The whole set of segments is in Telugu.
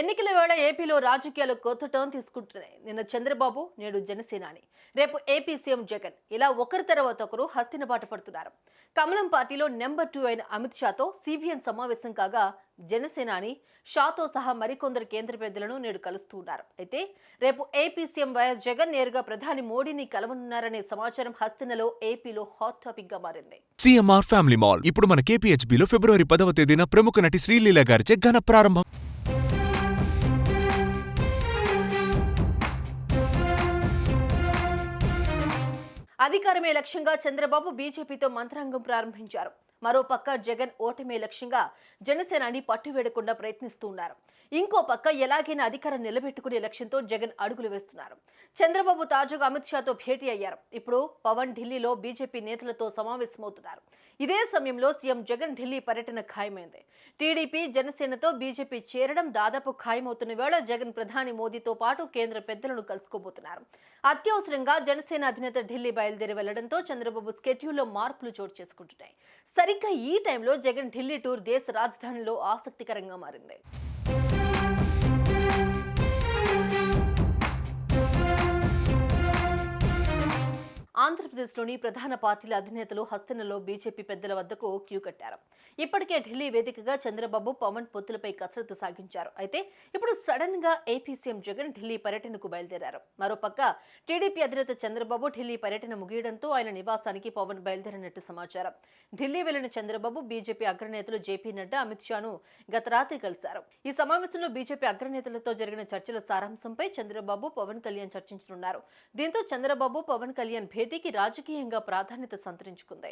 ఎన్నికల వేళ ఏపీలో రాజకీయాలు కొత్త టర్న్ తీసుకుంటున్నాయి. నిన్న చంద్రబాబు నేడు జనసేనాని. రేపు ఏపీ సీఎం జగన్. ఇలా ఒకరి తర్వాత ఒకరు హస్తిన బాట పడుతున్నారు. కమలం పార్టీలో నెంబర్ టూ అయిన అమిత్ షాతో సిబిఎన్ సమావేశం కాగా జనసేనాని షాతో సహా మరికొందరు కేంద్ర పెద్దలను నేడు కలుస్తూ ఉన్నారు అయితే రేపు ఏపీ సీఎం వైఎస్ జగన్ నేరుగా ప్రధాని మోడీని కలవనున్నారనే సమాచారం హస్తినలో ఏపీలో హాట్ టాపిక్గా మారింది. CMR family mall. ఇప్పుడు మన కేపీహెచ్బిలో ఫిబ్రవరి పదవ తేదీన ప్రముఖ నటి శ్రీలీల గారిచే ఘన ప్రారంభం. అధికారమే లక్ష్యంగా చంద్రబాబు బీజేపీతో మంత్రాంగం ప్రారంభించారు. మరోపక్క జగన్ ఓటమే లక్ష్యంగా జనసేనాని పట్టువేడకుండా ప్రయత్నిస్తున్నారు. ఇంకో పక్క ఎలాగైనా అధికారం నిలబెట్టుకునే లక్ష్యంతో జగన్ అడుగులు వేస్తున్నారు. చంద్రబాబు తాజాగా అమిత్ షాతో భేటీ అయ్యారు. ఇప్పుడు పవన్ ఢిల్లీలో బీజేపీ నేతలతో సమావేశమవుతున్నారు. ఇదే సమయంలో సీఎం జగన్ ఢిల్లీ పర్యటన ఖాయమైంది. టీడీపీ జనసేనతో బీజేపీ చేరడం దాదాపు ఖాయమవుతున్న వేళ జగన్ ప్రధాని మోదీతో పాటు కేంద్ర పెద్దలను కలుసుకోబోతున్నారు. అత్యవసరంగా జనసేన అధినేత ఢిల్లీ బయలుదేరి వెళ్ళడంతో చంద్రబాబు స్కెడ్యూల్లో మార్పులు చోటు చేసుకుంటున్నాయి. సరిగ్గా ఈ టైంలో జగన్ ఢిల్లీ టూర్ దేశ రాజధానిలో ఆసక్తికరంగా మారింది. ఆంధ్రప్రదేశ్లోని ప్రధాన పార్టీల అధినేతలు హస్తనలో బీజేపీ పెద్దల వద్దకు క్యూ కట్టారు. ఇప్పటికే ఢిల్లీ వేదికగా చంద్రబాబు పవన్ పొత్తులపై కసరత్తు సాగించారు. అయితే ఇప్పుడు సడన్గా ఏపీ సీఎం జగన్ ఢిల్లీ పర్యటనకు బయలుదేరారు. మరోపక్క టీడీపీ అధినేత చంద్రబాబు ఢిల్లీ పర్యటన ముగియడంతో ఆయన నివాసానికి పవన్ బయలుదేరినట్టు సమాచారం. ఢిల్లీ వెళ్ళిన చంద్రబాబు బీజేపీ అగ్రనేతలు జేపీ నడ్డా అమిత్ షాను గత రాత్రి కలిశారు. ఈ సమావేశంలో బీజేపీ అగ్రనేతలతో జరిగిన చర్చల సారాంశంపై చంద్రబాబు పవన్ కళ్యాణ్ చర్చించనున్నారు. దీంతో చంద్రబాబు పవన్ కళ్యాణ్ భేటీకి రాజకీయంగా ప్రాధాన్యత సంతరించుకుంది.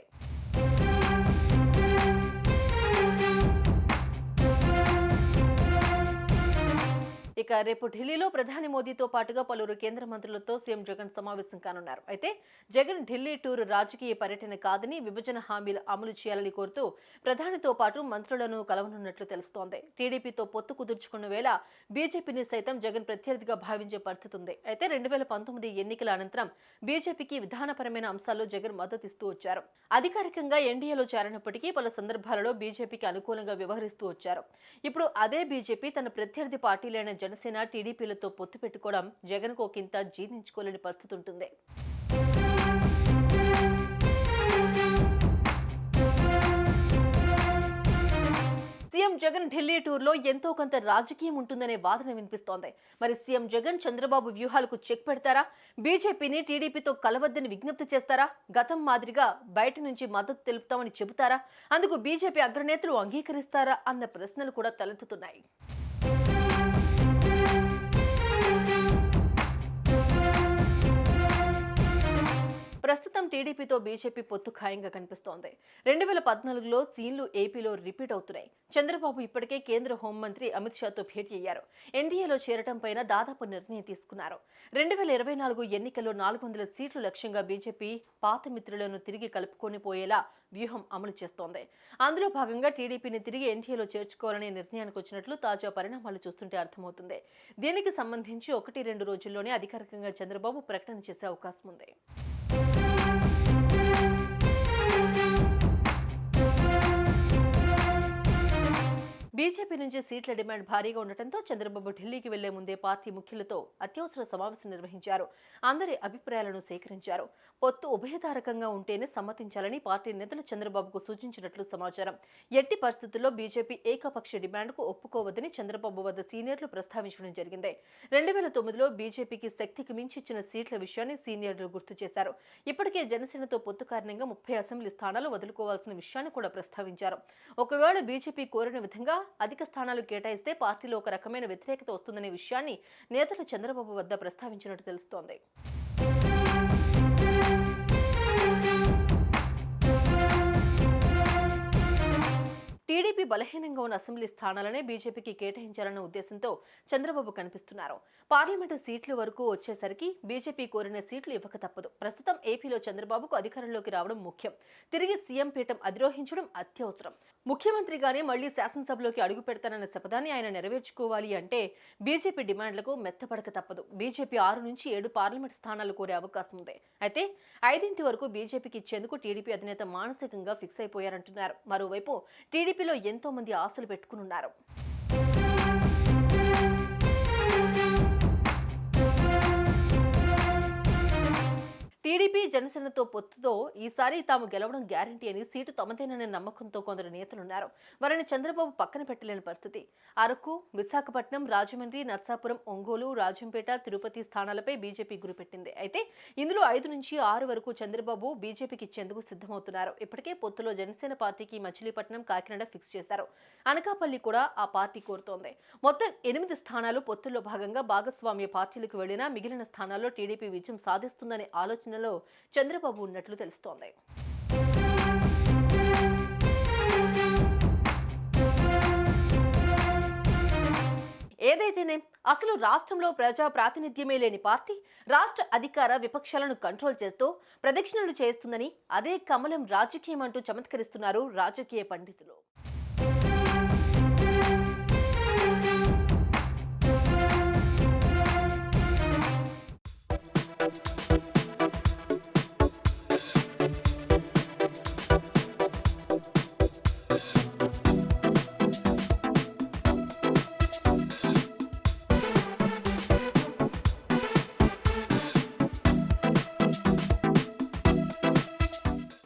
ఇక రేపు ఢిల్లీలో ప్రధాని మోదీతో పాటుగా పలువురు కేంద్ర మంత్రులతో సీఎం జగన్ సమావేశం కానున్నారు. అయితే జగన్ ఢిల్లీ టూర్ రాజకీయ పర్యటన కాదని విభజన హామీలు అమలు చేయాలని కోరుతూ ప్రధానితో పాటు మంత్రులను కలవనున్నట్లు తెలుస్తోంది. టీడీపీతో పొత్తు కుదుర్చుకున్న వేళ బీజేపీని సైతం జగన్ ప్రత్యర్థిగా భావించే పరిస్థితి ఉంది. అయితే రెండు వేల పంతొమ్మిది ఎన్నికల అనంతరం బీజేపీకి విధానపరమైన అంశాల్లో జగన్ మద్దతిస్తూ వచ్చారు. అధికారికంగా ఎన్డీఏలో చేరినప్పటికీ పలు సందర్భాలలో బీజేపీకి అనుకూలంగా వ్యవహరిస్తూ వచ్చారు. ఇప్పుడు అదే బీజేపీ తన ప్రత్యర్థి పార్టీలైన జనసేన టీడీపీలతో పొత్తు పెట్టుకోవడం జగన్ ఒకంత జీర్ణించుకోలేని పరిస్థితి ఉంటుంది. సీఎం జగన్ ఢిల్లీ టూర్లో ఎంతో కొంత రాజకీయం ఉంటుందనే వాదన వినిపిస్తోంది. మరి సీఎం జగన్ చంద్రబాబు వ్యూహాలకు చెక్ పెడతారా? బీజేపీని టీడీపీతో కలవద్దని విజ్ఞప్తి చేస్తారా? గతం మాదిరిగా బయట నుంచి మద్దతు తెలుపుతామని చెబుతారా? అందుకు బీజేపీ అగ్రనేతలు అంగీకరిస్తారా? అన్న ప్రశ్నలు కూడా తలెత్తుతున్నాయి. ప్రస్తుతం టీడీపీతో బీజేపీ పొత్తు ఖాయంగా కనిపిస్తోంది. రెండు వేల పద్నాలుగులో సీన్లు ఏపీలో రిపీట్ అవుతున్నాయి. చంద్రబాబు ఇప్పటికే కేంద్ర హోంమంత్రి అమిత్ షాతో భేటీ అయ్యారు. ఎన్డీఏలో చేరటం పైన దాదాపు నిర్ణయం తీసుకున్నారు. రెండు వేల ఇరవై నాలుగు ఎన్నికల్లో నాలుగు వందల సీట్లు లక్ష్యంగా బీజేపీ పాత మిత్రులను తిరిగి కలుపుకొని పోయేలా వ్యూహం అమలు చేస్తోంది. అందులో భాగంగా టీడీపీని తిరిగి ఎన్డీఏలో చేర్చుకోవాలనే నిర్ణయానికి వచ్చినట్లు తాజా పరిణామాలు చూస్తుంటే అర్థమవుతుంది. దీనికి సంబంధించి ఒకటి రెండు రోజుల్లోనే అధికారికంగా చంద్రబాబు ప్రకటన చేసే అవకాశం ఉంది. బీజేపీ నుంచి సీట్ల డిమాండ్ భారీగా ఉండటంతో చంద్రబాబు ఢిల్లీకి వెళ్ళే ముందే పార్టీ ముఖ్యులతో అత్యవసర సమావేశం నిర్వహించారు. అందరి అభిప్రాయాలను సేకరించారు. పొత్తు ఉభయతారకంగా ఉంటేనే సమ్మతించాలని పార్టీ నేతలు చంద్రబాబుకు సూచించినట్లు సమాచారం. ఎట్టి పరిస్థితుల్లో బీజేపీ ఏకపక్ష డిమాండ్కు ఒప్పుకోవద్దని చంద్రబాబు వద్ద సీనియర్లు ప్రస్తావించడం జరిగింది. రెండు వేల తొమ్మిదిలో బీజేపీకి శక్తికి మించి ఇచ్చిన సీట్ల విషయాన్ని సీనియర్లు గుర్తు చేశారు. ఇప్పటికే జనసేనతో పొత్తు కారణంగా ముప్పై అసెంబ్లీ స్థానాలు వదులుకోవాల్సిన విషయాన్ని కూడా ప్రస్తావించారు. ఒకవేళ బీజేపీ కోరిన విధంగా అధిక స్థానాలు కేటాయిస్తే పార్టీలో ఒక రకమైన వ్యతిరేకత వస్తుందనే విషయాన్ని నేతలు చంద్రబాబు వద్ద ప్రస్తావించినట్టు తెలుస్తోంది. బలహీనంగా ఉన్న అసెంబ్లీ స్థానాలనే బీజేపీకి కేటాయించాలన్న ఉద్దేశంతో చంద్రబాబు కనిపిస్తున్నారు. పార్లమెంటు సీట్ల వరకు వచ్చేసరికి బీజేపీ కోరిన సీట్లు ఇవ్వక తప్పదు. ప్రస్తుతం ఏపీలో చంద్రబాబుకు అధికారంలోకి రావడం ముఖ్యం. తిరిగి సీఎం పీఠం అధిరోహించడం అత్యవసరం. ముఖ్యమంత్రిగానే మళ్ళీ శాసనసభలోకి అడుగు పెడతానన్న శపథాన్ని ఆయన నెరవేర్చుకోవాలి అంటే బీజేపీ డిమాండ్లకు మెత్తపడక తప్పదు. బీజేపీ ఆరు నుంచి ఏడు పార్లమెంట్ స్థానాలు కోరే అవకాశం ఉంది. అయితే ఐదింటి వరకు బీజేపీకి ఇచ్చేందుకు టీడీపీ అధినేత మానసికంగా ఫిక్స్ అయిపోయారంటున్నారు. మరోవైపు టీడీపీలో ఎంత మంది ఆశలు పెట్టుకునున్నారు. టీడీపీ జనసేనతో పొత్తుతో ఈసారి తాము గెలవడం గ్యారంటీ అని సీటు తమదేననే నమ్మకంతో కొందరు నేతలున్నారు. వారిని చంద్రబాబు పక్కన పెట్టలేని పరిస్థితి. అరకు విశాఖపట్నం రాజమండ్రి నర్సాపురం ఒంగోలు రాజంపేట తిరుపతి స్థానాలపై బీజేపీ గురిపెట్టింది. అయితే ఇందులో ఐదు నుంచి ఆరు వరకు చంద్రబాబు బీజేపీకి ఇచ్చేందుకు సిద్ధమవుతున్నారు. ఇప్పటికే పొత్తులో జనసేన పార్టీకి మచిలీపట్నం కాకినాడ ఫిక్స్ చేశారు. అనకాపల్లి కూడా ఆ పార్టీ కోరుతోంది. మొత్తం ఎనిమిది స్థానాలు పొత్తుల్లో భాగంగా భాగస్వామ్య పార్టీలకు వెళ్ళినా మిగిలిన స్థానాల్లో టీడీపీ విజయం సాధిస్తుందనే ఆలోచన ఆలోచనలో చంద్రబాబు ఉన్నట్లు తెలుస్తోంది. ఏదైతేనే అసలు రాష్ట్రంలో ప్రజా ప్రాతినిధ్యమే లేని పార్టీ రాష్ట్ర అధికార విపక్షాలను కంట్రోల్ చేస్తూ ప్రదక్షిణలు చేస్తుందని అదే కమలం రాజకీయం అంటూ చమత్కరిస్తున్నారు రాజకీయ పండితులు.